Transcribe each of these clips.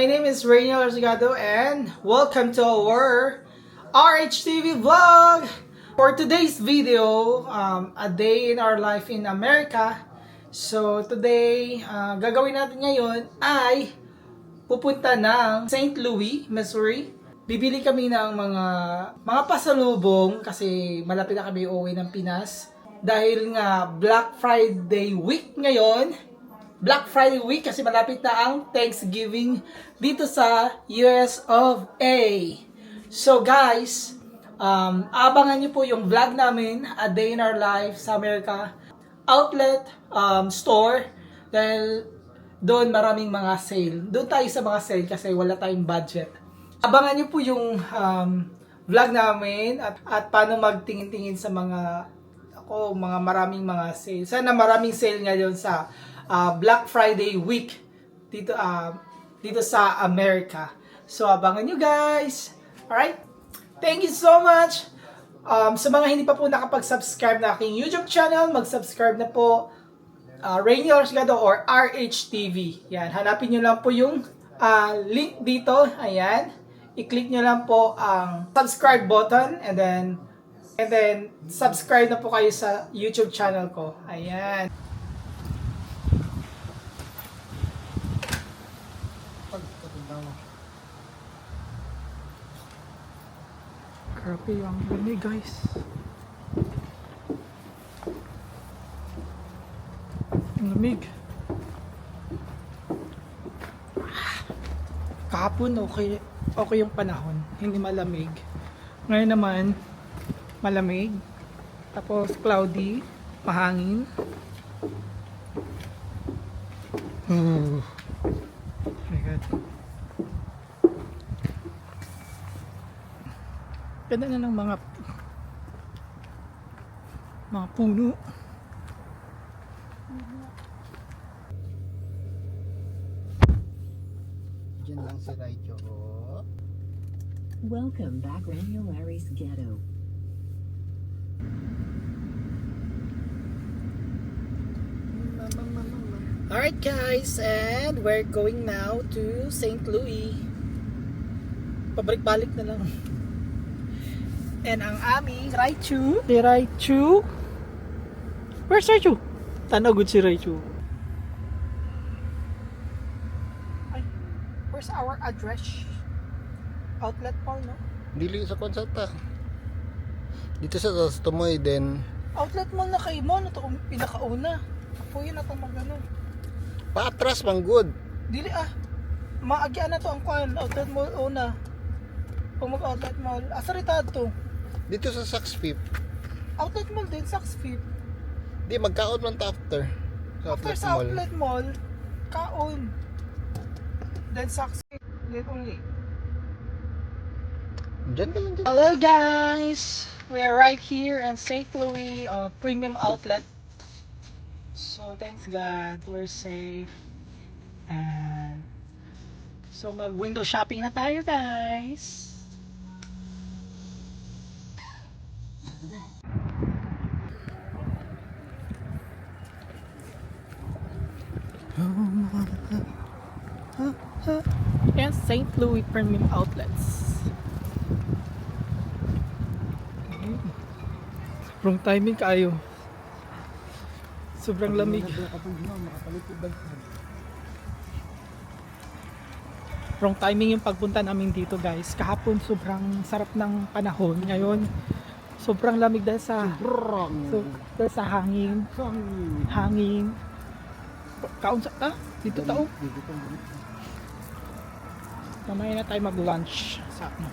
my name is Rainiel Arsigado and welcome to our RHTV vlog! For today's video, um, a day in our life in America. So today, uh, gagawin natin ngayon ay pupunta ng St. Louis, Missouri. Bibili kami ng mga mga pasalubong kasi malapit na kami uuwi ng Pinas. Dahil nga Black Friday week ngayon, Black Friday week kasi malapit na ang Thanksgiving dito sa US of A. So guys, um, abangan nyo po yung vlog namin, A Day in Our Life sa America outlet um, store dahil doon maraming mga sale. Doon tayo sa mga sale kasi wala tayong budget. Abangan nyo po yung um, vlog namin at, at paano magtingin-tingin sa mga ako, mga maraming mga sale. Sana maraming sale ngayon sa uh, Black Friday week dito uh, dito sa America. So abangan nyo guys. Alright? Thank you so much. Um, sa mga hindi pa po nakapag-subscribe na aking YouTube channel, mag-subscribe na po uh, Rainy Orsgado or RHTV. Yan, hanapin nyo lang po yung uh, link dito. Ayan. I-click nyo lang po ang subscribe button and then and then subscribe na po kayo sa YouTube channel ko. Ayan. Grabe yung lamig guys. Ang lamig. Kahapon okay, okay yung panahon. Hindi malamig. Ngayon naman, malamig. Tapos cloudy, mahangin. Oh. my God. Ganda na ng mga mga puno. Diyan lang si Raicho. oh. Welcome back, Radio Larry's Ghetto. Alright guys, and we're going now to St. Louis. Pabalik-balik na lang. And ang aming Raichu. Si Raichu. Where's Raichu? Tanagod si Raichu. Ay, where's our address? Outlet mall, no? Dili sa konsata. Dito sa Tumoy din. Outlet mall na kayo mo, na to pinakauna. Ako yun na itong magano. Patras mang good. Dili ah. Maagyan na to ang kwan. Outlet mall una. Kung mag-outlet mall. Asa ritad to? Dito sa Saks Fifth. Outlet mall din, Saks Fifth. Di magkaon man ta after. Sa After outlet sa mall. outlet mall, kaon. Then Saks Fifth. Then only. Diyan ka lang dyan. Hello guys! We are right here in St. Louis uh, Premium Outlet. So thanks God, we're safe. And so mag window shopping na tayo guys. Yan, St. Louis Premium Outlets. Wrong timing kayo. Sobrang lamig. Wrong timing yung pagpunta namin dito guys. Kahapon sobrang sarap ng panahon. Ngayon, sobrang lamig dahil sa so, dahil sa hangin. Hangin. Kaun sa ah, dito tao. Mamaya na tayo mag-lunch sa ano.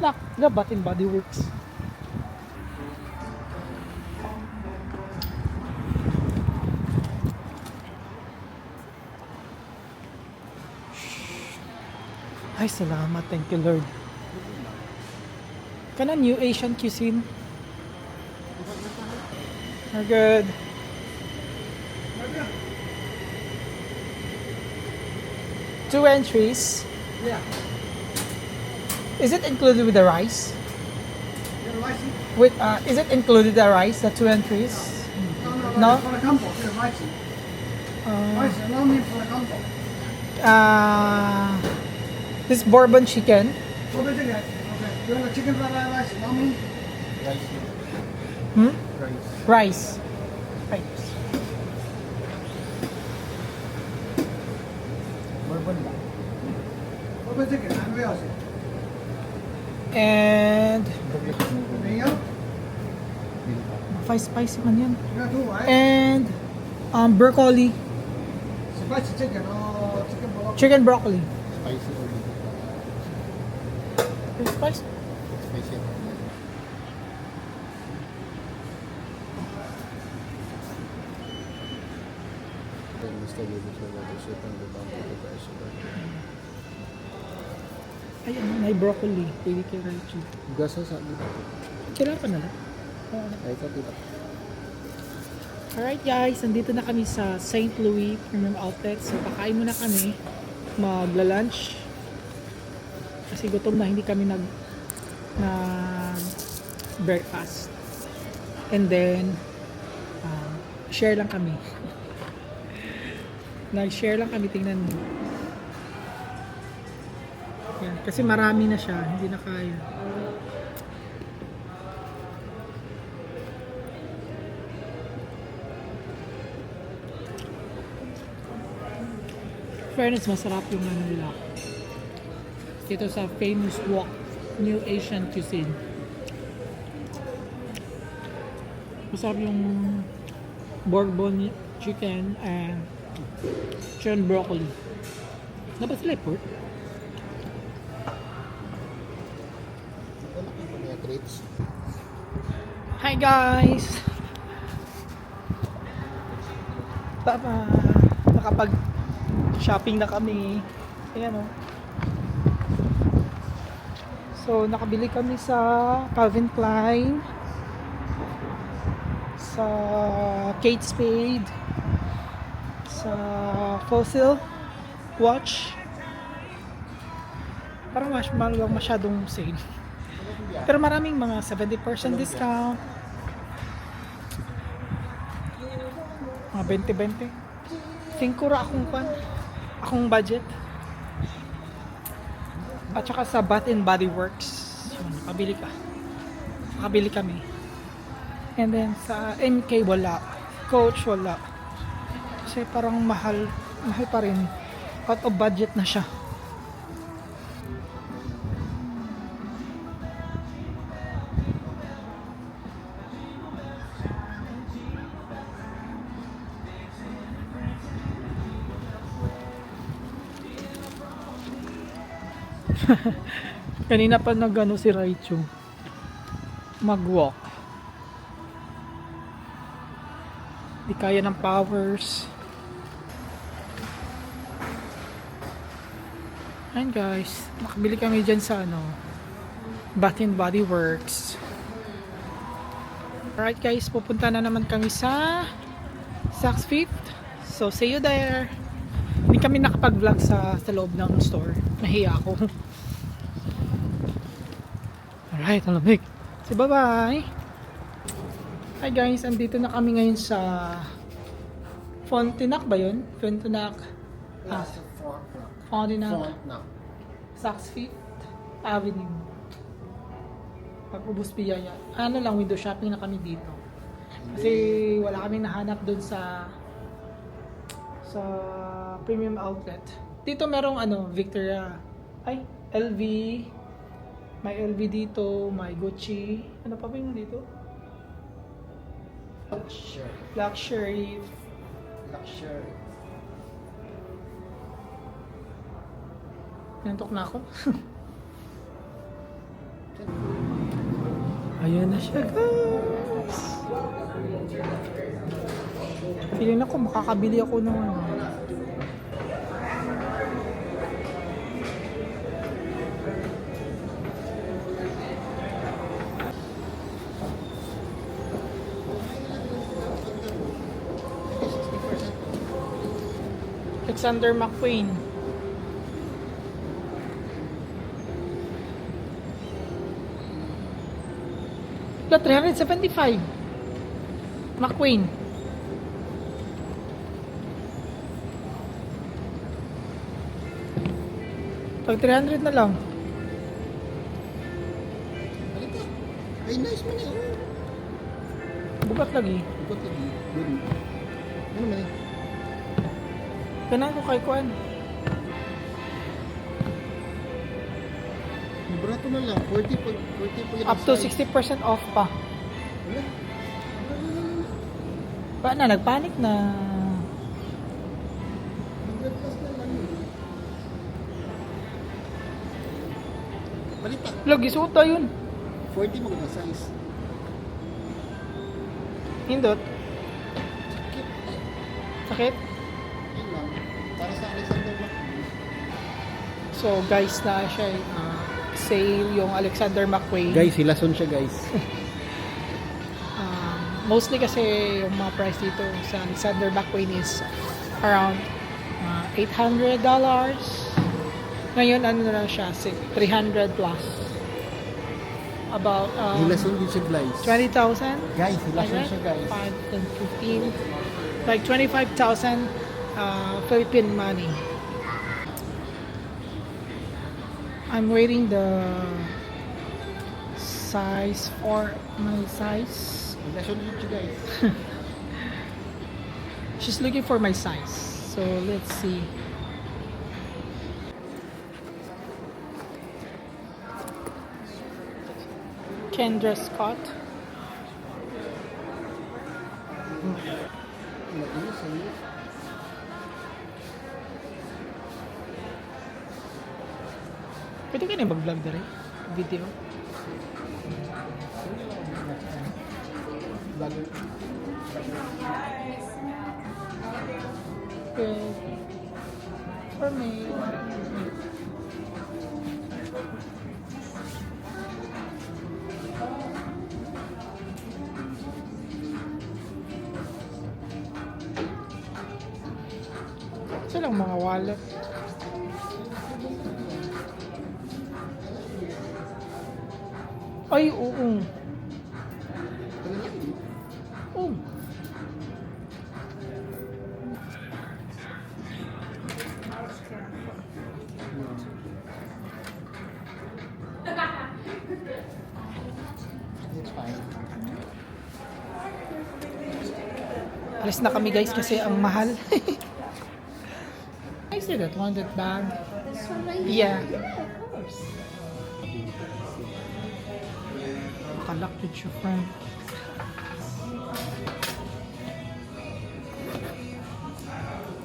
Snack, na Bath and Body Works. Ay, salamat. Thank you, Lord. Kana new Asian cuisine. We're good. Two entries. Yeah. Is it included with the rice? With uh, is it included the rice, the two entries? No. Uh, Rice, allow me for a combo. uh, this bourbon chicken. A chicken fried rice? Allow me. Rice. Hmm? Rice. Rice. Rice. Bourbon lang. Okay, take it. Ano else? And Mayo? five spicy man yan. You got two, right? And um, broccoli. Spicy chicken or chicken broccoli? Chicken broccoli. Spicy or Spicy. Spicy. Mr. David Rolando, soup and the bamboo the vegetable. Ay, ano, may broccoli. Pwede kay Raichu. Gasa sa dito. Kailangan pa na lang. Ay, dito. Alright guys, nandito na kami sa St. Louis Premium Outlet. So, kakain muna kami. Magla-lunch. Kasi gutom na, hindi kami nag na breakfast. And then, um, share lang kami. Nag-share lang kami, tingnan mo. Yan, kasi marami na siya, hindi na kaya. fairness, masarap yung ano nila. Dito sa famous walk, New Asian Cuisine. Masarap yung bourbon chicken and chicken broccoli. Dapat sila eh, pork? Hi guys! Tama, nakapag shopping na kami. Ayan o. So, nakabili kami sa Calvin Klein, sa Kate Spade, sa Fossil Watch. Parang mas lang masyadong sale. Pero maraming mga 70% discount. Mga 20-20. 5 ra akong pan. Akong budget. At saka sa Bath and Body Works. Yun, nakabili ka. Nakabili kami. And then sa MK wala. Coach wala. Kasi parang mahal. Mahal pa rin. Out of budget na siya. Kanina pa nagano si Raichu. Mag-walk. Di kaya ng powers. Ayan guys, nakabili kami dyan sa ano, Bath and Body Works. Alright guys, pupunta na naman kami sa Saks Fifth. So see you there. Hindi kami nakapag-vlog sa, sa loob ng store. Nahiya ako. Alright, ang lamig. So, bye-bye. Hi guys, andito na kami ngayon sa Fontenac ba yun? Fontenac. Ah, Fontenac. Font na. Saks Fifth Avenue. Pag-ubos biyaya. Ano lang, window shopping na kami dito. Kasi wala kaming nahanap doon sa sa premium outlet. Dito merong ano, Victoria. Ay, LV. May LV dito, may Gucci. Ano pa ba yung dito? Luxury. Luxury. Luxury. Nantok na ako. Ayan na siya, guys. Feeling ako makakabili ako ng ano. Alexander McQueen. Wala, 375. McQueen. Pag 300 na lang. Halika. Ay, nice man eh. Bugat lagi. Bugat lagi. Ano man eh. Kanan ko kay Kuan. Barato na lang. 40 pag 40 pag Up to 60% off pa. Wala. Pa na, nagpanik na. 100 plus na lang yun. Balita. Lagi suta yun. 40 mo na size. Hindot. Sakit. Sakit. yun lang. Para sa Alexander McQueen. So guys na siya uh, sale yung Alexander McQueen. Guys, hilason siya guys. Um, mostly kasi yung mga price dito sa Alexander McQueen is around uh, $800. Ngayon ano na lang siya, si- 300 plus. About um, hilason din siya guys. 20,000? Guys, hilason siya guys. 5 and 15. Like 25,000 uh, Philippine money. I'm waiting the size for my size. She's looking for my size. So let's see. Kendra Scott. Mainis, mainis. Na mag-vlog rin? Video. For me. Silang mga wallet. Ay, oo. Fine. Alis na kami guys kasi ang mahal. I see that one, that bag. Yeah.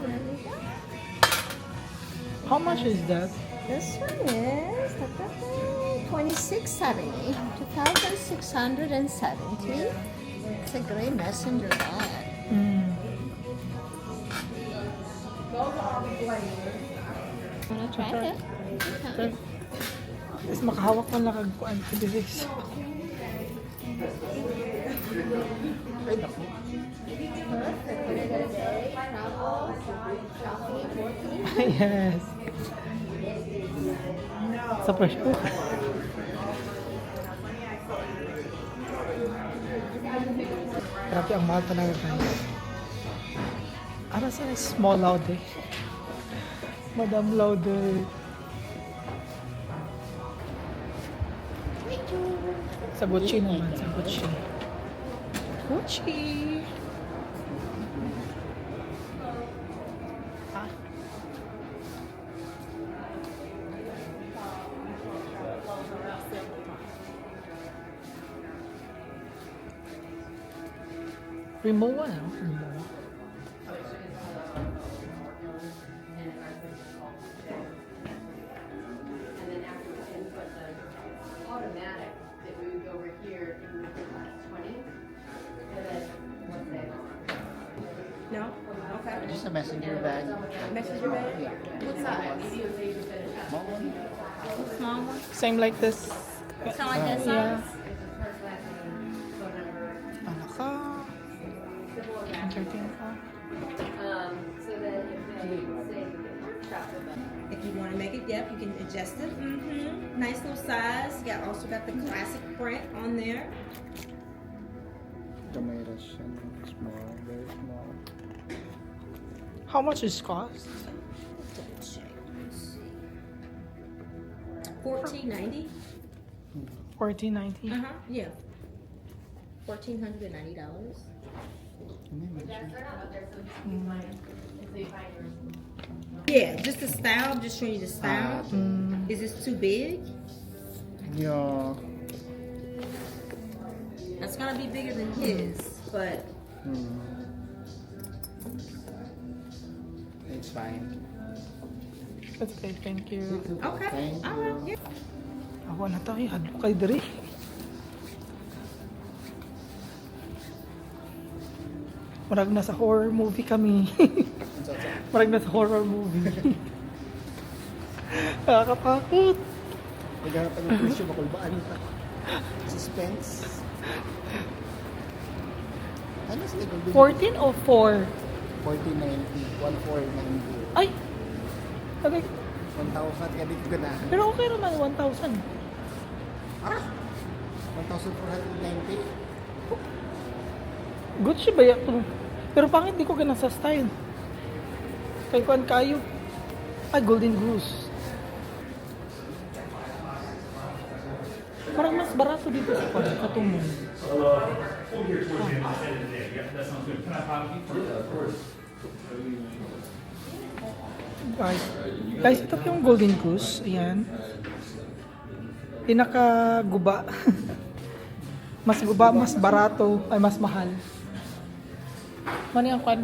There we go. How much is that? This one is ta, ta, ta, 2670, 2670. It's a gray messenger bag. Mm. Wanna try it? Okay. Tapos makahawak mo lang kagkuan ko dito. Ay, naku. Perfect. We're gonna day, travel, shopping, working. yes. Sa first ko. Grabe ang mahal talaga guys. Ano sa small loud eh. Madam Lauder. Sa Gucci naman, sa Gucci. Gucci! Ah. Rimowa na, Rimowa. And then after we input the automatic, that we would go over here and we No? Okay. Just a messenger bag. Messenger bag? What size? Small one. Small one? Same like this. Sound like this Yeah. size? First, last name, phone number. Ano ka? Entertain ka? Um, so that if they say that they workshop with us, If you want to make it, yep, you can adjust it. Mm-hmm. Nice little size. Yeah, also got the classic print on there. Camera siya. Small. Very small. How much is cost? Double check. Fourteen ninety. 1490. Uh huh. Yeah. Fourteen hundred and ninety dollars. That's, they're not up there, so just keep mine, until you find yours. Yeah, just the style. Just showing you the style. Mm, Is this too big? Yeah. That's gonna be bigger than his, but Hmm. It's fine. that's okay, thank you. okay. Thank you. Yeah. Awa na tayo, hadlo kay Dre. Marag na sa horror movie kami. Marag na sa horror movie. Nakakatakot. Naghanap ng presyo, makulbaan pa. Suspense. Ano sila kung 14 o 4? 1490, 1490. Ay! Okay. 1,000 ka dito na. Pero okay naman, 1,000. Ah! 1,490. Good siya ba yan? Pero pangit di ko ganun sa style. Kay kuan kayo. Ay, Golden Goose. Parang mas barato dito sa kuan, sa tumong. Guys, guys, ito yung Golden Goose. Ayan. Pinaka-guba. mas guba, mas barato, ay mas mahal. Mani ang kwan?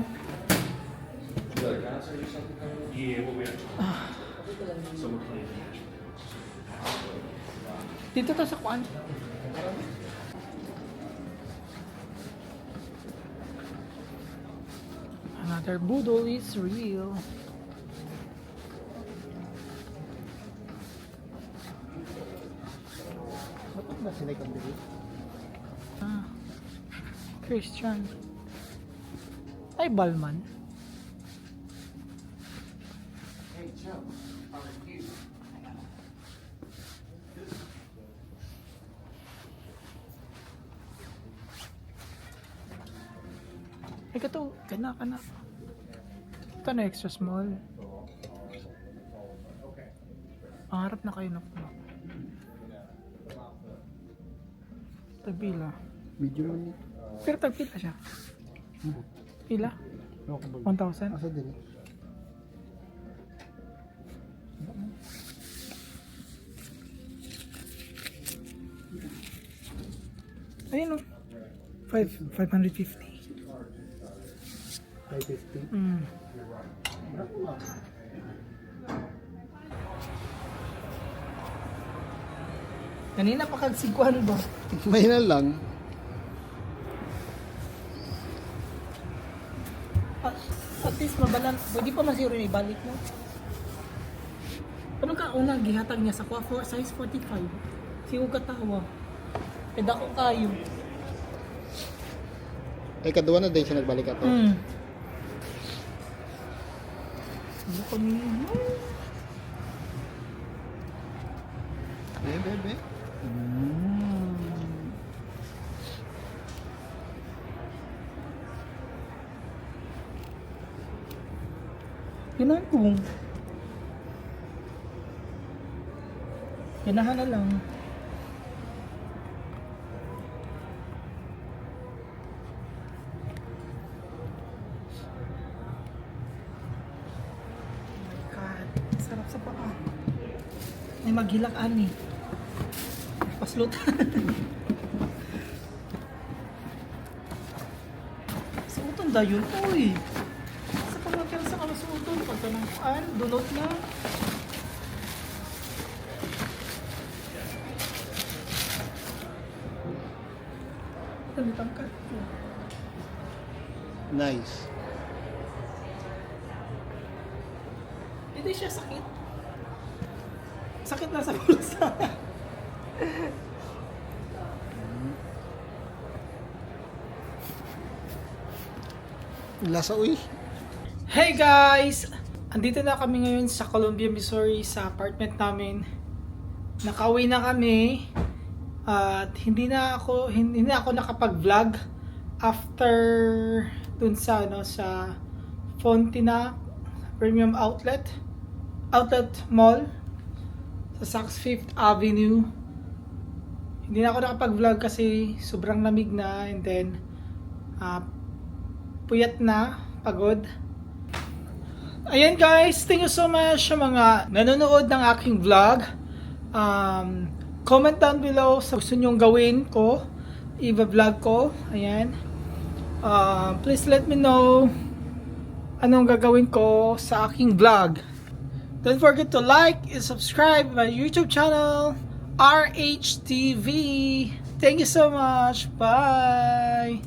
Ah. Dito to sa kwan. Another boodle is real. Ba't ba sila kung dito? Ah. Christian. Ay, Balman. Ay, kato, kana, kana. Ito na extra small. Ang harap na kayo na po. Tagpila. Medyo mani. Pero tagpila siya. Pila? Ano ko ba? 1,000? Asa din? Ayun o. 5, 550. 550. Mm. Kanina pa kagsigwan ba? May na lang. At, at least mabalan. Pwede pa masiro ni ibalik mo. Ano ka una gihatag niya sa kwa for size 45. Siyo katawa. Peda ko kayo. Ay, kaduwa na din siya nagbalik ato. Mm. Ano ko niya? Be, be, be. Ginagong. Ganahan na lang. Oh my God. Sarap sa paa. Ay maghilak ani. Paslot. Suuton dayon. Uy. Sa pamagyan sa kamasuuton. Pagka ng kuan, dunot na. Kalitang ka. Nice. Hindi siya sakit. Sakit na sa bulsa. Lasa uy. Hey guys! Andito na kami ngayon sa Columbia, Missouri sa apartment namin. Nakauwi na kami. At hindi na ako hindi na ako nakapag-vlog after dun sa ano sa Fontina Premium Outlet Outlet Mall sa Saks Fifth Avenue. Hindi na ako nakapag-vlog kasi sobrang lamig na and then ah, puyat na, pagod. Ayan guys, thank you so much sa mga nanonood ng aking vlog. Um, comment down below sa gusto nyong gawin ko, i-vlog ko. Ayan. Uh, please let me know anong gagawin ko sa aking vlog. Don't forget to like and subscribe my YouTube channel, RHTV. Thank you so much. Bye.